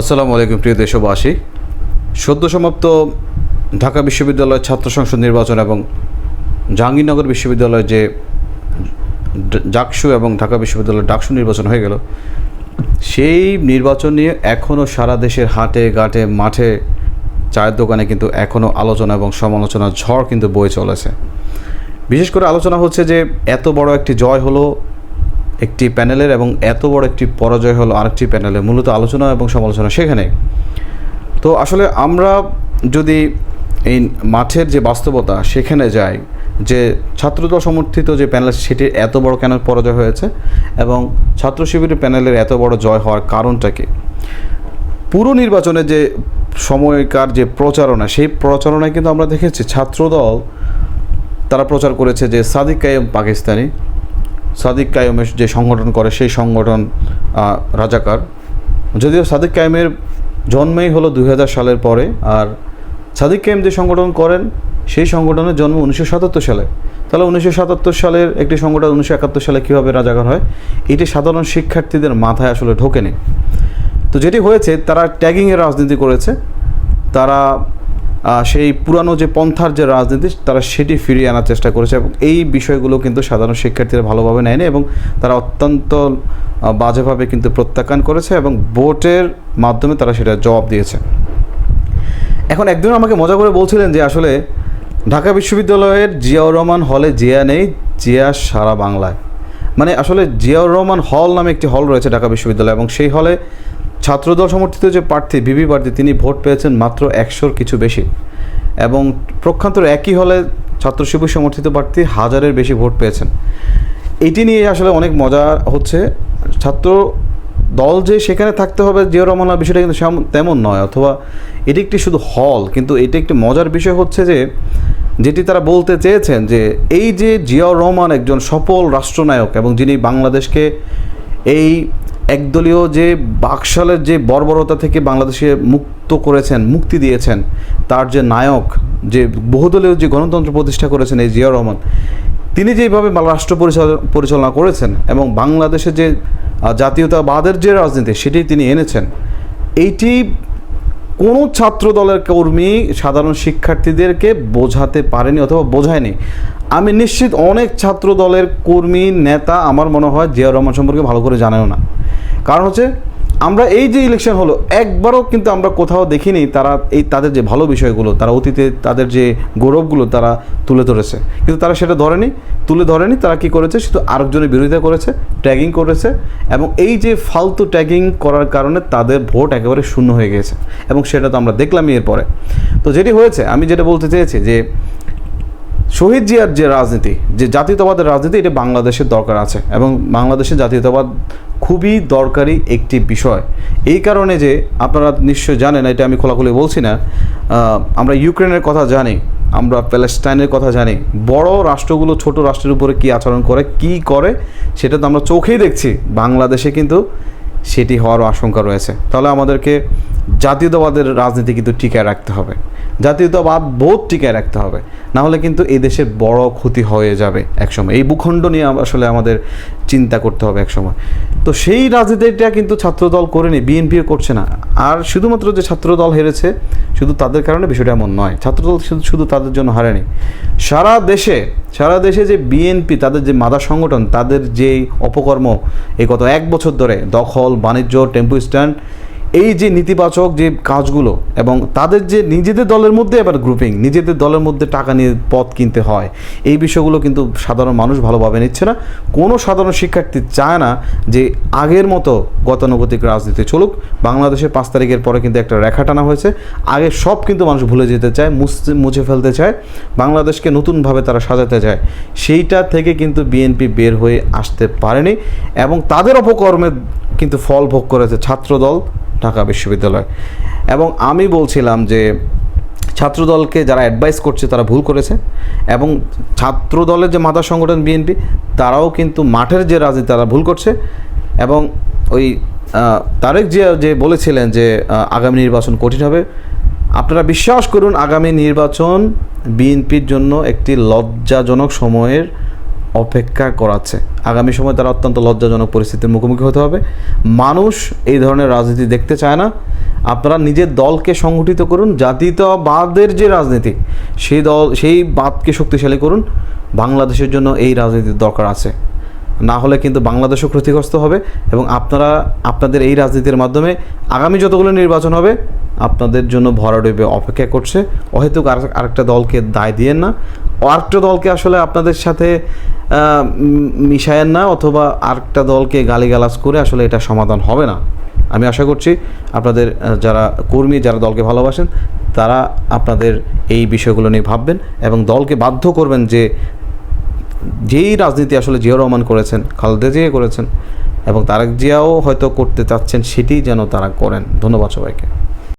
আসসালামু আলাইকুম, প্রিয় দেশবাসী। সদ্য সমাপ্ত ঢাকা বিশ্ববিদ্যালয়ের ছাত্র সংসদ নির্বাচন এবং জাহাঙ্গীরনগর বিশ্ববিদ্যালয়ের যে জাকসু এবং ঢাকা বিশ্ববিদ্যালয়ের ডাকসু নির্বাচন হয়ে গেল, সেই নির্বাচন নিয়ে এখনও সারা দেশের হাটে, ঘাটে, মাঠে চায়ের দোকানে কিন্তু এখনও আলোচনা এবং সমালোচনার ঝড় কিন্তু বয়ে চলেছে। বিশেষ করে আলোচনা হচ্ছে যে, এত বড় একটি জয় হলো একটি প্যানেলের এবং এত বড় একটি পরাজয় হলো আরেকটি প্যানেলের মূলত আলোচনা এবং সমালোচনা সেখানে। তো আসলে আমরা যদি এই মাঠের যে বাস্তবতা সেখানে যাই, যে ছাত্রদল সমর্থিত যে প্যানেল সেটির এত বড় কেন পরাজয় হয়েছে এবং ছাত্র শিবিরের প্যানেলের এত বড় জয় হওয়ার কারণটা কি? পুরো নির্বাচনে যে সময়কার যে প্রচারণা, সেই প্রচারণায় কিন্তু আমরা দেখেছি ছাত্রদল তারা প্রচার করেছে যে সাদিক কায়েম পাকিস্তানি সাদিক কায়েমের যে সংগঠন করে, সেই সংগঠন রাজাকার। যদিও সাদিক কায়েমের জন্মেই হলো দু হাজার সালের পরে, আর সাদিক কায়েম যে সংগঠন করেন, সেই সংগঠনের জন্ম উনিশশো সাতাত্তর সালে। তাহলে উনিশশো সাতাত্তর সালের একটি সংগঠন উনিশশো একাত্তর সালে কীভাবে রাজাকার হয়? এটি সাধারণ শিক্ষার্থীদের মাথায় আসলে ঢোকেনি। তো যেটি হয়েছে, তারা ট্যাগিংয়ের রাজনীতি করেছে। তারা সেই পুরানো যে পন্থার যে রাজনীতি, তারা সেটি ফিরিয়ে আনার চেষ্টা করেছে এবং এই বিষয়গুলো কিন্তু সাধারণ শিক্ষার্থীরা ভালোভাবে নেয়নি এবং তারা অত্যন্ত বাজেভাবে কিন্তু প্রত্যাখ্যান করেছে এবং ভোটের মাধ্যমে তারা সেটা জবাব দিয়েছে। এখন একজন আমাকে মজা করে বলছিলেন যে আসলে ঢাকা বিশ্ববিদ্যালয়ের জিয়াউর রহমান হলে জিয়া নেই, জিয়া সারা বাংলায়। মানে আসলে জিয়াউর রহমান হল নামে একটি হল রয়েছে ঢাকা বিশ্ববিদ্যালয় এবং সেই হলে ছাত্রদল সমর্থিত যে প্রার্থী বিবি প্রার্থী তিনি ভোট পেয়েছেন মাত্র একশোর কিছু বেশি। এবং প্রক্ষান্তর একই হলে ছাত্র শিবির সমর্থিত প্রার্থী হাজারের বেশি ভোট পেয়েছেন। এটি নিয়ে আসলে অনেক মজা হচ্ছে। ছাত্র দল যে সেখানে থাকতে হবে জিয়াউর রহমান হওয়ার বিষয়টা কিন্তু তেমন নয়। অথবা এটি একটি শুধু হল, কিন্তু এটি একটি মজার বিষয় হচ্ছে যে, যেটি তারা বলতে চেয়েছেন যে, এই যে জিয়াউর রহমান একজন সফল রাষ্ট্রনায়ক এবং যিনি বাংলাদেশকে এই একদলীয় যে বাকশালের যে বর্বরতা থেকে বাংলাদেশে মুক্ত করেছেন, মুক্তি দিয়েছেন, তার যে নায়ক, যে বহুদলীয় যে গণতন্ত্র প্রতিষ্ঠা করেছেন এই জিয়াউর রহমান, তিনি যেভাবে রাষ্ট্র পরিচাল- পরিচালনা করেছেন এবং বাংলাদেশে যে জাতীয়তাবাদের যে রাজনীতি, সেটি তিনি এনেছেন, এইটি কোনো ছাত্র দলের কর্মী সাধারণ শিক্ষার্থীদেরকে বোঝাতে পারেনি অথবা বোঝায়নি। আমি নিশ্চিত অনেক ছাত্র দলের কর্মী, নেতা আমার মনে হয় জিয়া রহমান সম্পর্কে ভালো করে জানেও না। কারণ হচ্ছে, আমরা এই যে ইলেকশন হলো, একবারও কিন্তু আমরা কোথাও দেখিনি তারা এই তাদের যে ভালো বিষয়গুলো, তারা অতীতে তাদের যে গৌরবগুলো তারা তুলে ধরেছে। কিন্তু তারা সেটা ধরেনি, তুলে ধরেনি, তারা কি করেছে? শুধু আরেকজনের বিরোধিতা করেছে ট্যাগিং করেছে, এবং এই যে ফালতু ট্যাগিং করার কারণে তাদের ভোট একেবারে শূন্য হয়ে গেছে এবং সেটা তো আমরা দেখলামই এরপরে। তো যেটি হয়েছে, আমি যেটা বলতে চেয়েছি যে শহীদ জিয়ার যে রাজনীতি, যে জাতীয়তাবাদের রাজনীতি, এটা বাংলাদেশের দরকার আছে। এবং বাংলাদেশে জাতীয়তাবাদ খুবই দরকারি একটি বিষয়। এই কারণে যে আপনারা নিশ্চয় জানেন, এটা আমি খোলাখুলি বলছি না আমরা ইউক্রেনের কথা জানি, আমরা প্যালেস্টাইনের কথা জানি। বড় রাষ্ট্রগুলো ছোট রাষ্ট্রের উপরে কী আচরণ করে, কি করে, সেটা তো আমরা চোখেই দেখছি। বাংলাদেশে কিন্তু সেটি হওয়ার আশঙ্কা রয়েছে। তাহলে আমাদেরকে জাতীয়তাবাদের রাজনীতি কিন্তু টিকায় রাখতে হবে। জাতীয়তাবাদ বোধ টিকায় রাখতে হবে। না হলে কিন্তু এই বড় ক্ষতি হয়ে যাবে একসময়। এই ভূখণ্ড নিয়ে আসলে আমাদের চিন্তা করতে হবে একসময়। তো সেই রাজনীতিটা কিন্তু ছাত্রদল করেনি, বিএনপিও করছে না। আর শুধুমাত্র যে ছাত্রদল হেরেছে শুধু তাদের কারণে বিষয়টা এমন নয়, ছাত্রদল শুধু শুধু তাদের জন্য হারেনি। সারা দেশে সারা দেশে যে বিএনপি, তাদের যে মাদার সংগঠন, তাদের যে অপকর্ম, এই গত এক বছর ধরে দখল, বাণিজ্য, টেম্পু স্ট্যান্ড এই যে নেতিবাচক যে কাজগুলো এবং তাদের যে নিজেদের দলের মধ্যে এবার গ্রুপিং নিজেদের দলের মধ্যে টাকা নিয়ে পথ কিনতে হয়, এই বিষয়গুলো কিন্তু সাধারণ মানুষ ভালোভাবে নিচ্ছে না। কোনো সাধারণ শিক্ষার্থী চায় না যে আগের মতো গতানুগতিক রাজনীতি চলুক। বাংলাদেশের পাঁচ তারিখের পরে কিন্তু একটা রেখা টানা হয়েছে। আগে সব কিন্তু মানুষ ভুলে যেতে চায় মুছতে মুছে ফেলতে চায়। বাংলাদেশকে নতুনভাবে তারা সাজাতে চায়। সেইটা থেকে কিন্তু বিএনপি বের হয়ে আসতে পারেনি এবং তাদের অপকর্মের কিন্তু ফল ভোগ করেছে ছাত্রদল, ঢাকা বিশ্ববিদ্যালয়। এবং আমি বলছিলাম যে ছাত্রদলকে যারা অ্যাডভাইস করছে, তারা ভুল করেছে। এবং ছাত্রদলের যে মাদার সংগঠন বিএনপি, তারাও কিন্তু মাঠের যে রাজনীতি, তারা ভুল করছে। এবং ওই তারেক জিয়া যে বলেছিলেন যে আগামী নির্বাচন কঠিন হবে, আপনারা বিশ্বাস করুন, আগামী নির্বাচন বিএনপির জন্য একটি লজ্জাজনক সময়ের অপেক্ষা করাচ্ছে। আগামী সময় তারা অত্যন্ত লজ্জাজনক পরিস্থিতির মুখোমুখি হতে হবে। মানুষ এই ধরনের রাজনীতি দেখতে চায় না। আপনারা নিজের দলকে সংগঠিত করুন, জাতীয়তাবাদের যে রাজনীতি, সেই দল, সেই বাদকে শক্তিশালী করুন। বাংলাদেশের জন্য এই রাজনীতির দরকার আছে। না হলে কিন্তু বাংলাদেশও ক্ষতিগ্রস্ত হবে এবং আপনারা, আপনাদের এই রাজনীতির মাধ্যমে আগামী যতগুলো নির্বাচন হবে, আপনাদের জন্য ভরাডুবে অপেক্ষা করছে। অহেতুক আর, আরেকটা দলকে দায় দিয়েন না। আরেকটা দলকে আসলে আপনাদের সাথে মিশায়েন না, অথবা আরেকটা দলকে গালিগালাজ করে আসলে এটা সমাধান হবে না। আমি আশা করছি আপনাদের যারা কর্মী, যারা দলকে ভালোবাসেন, তারা আপনাদের এই বিষয়গুলো নিয়ে ভাববেন এবং দলকে বাধ্য করবেন যে যেই রাজনীতি আসলে জিয়াউর রহমান করেছেন, খালেদা জিয়া করেছেন এবং তারেক জিয়াও হয়তো করতে চাচ্ছেন, সেটি যেন তারা করেন। ধন্যবাদ সবাইকে।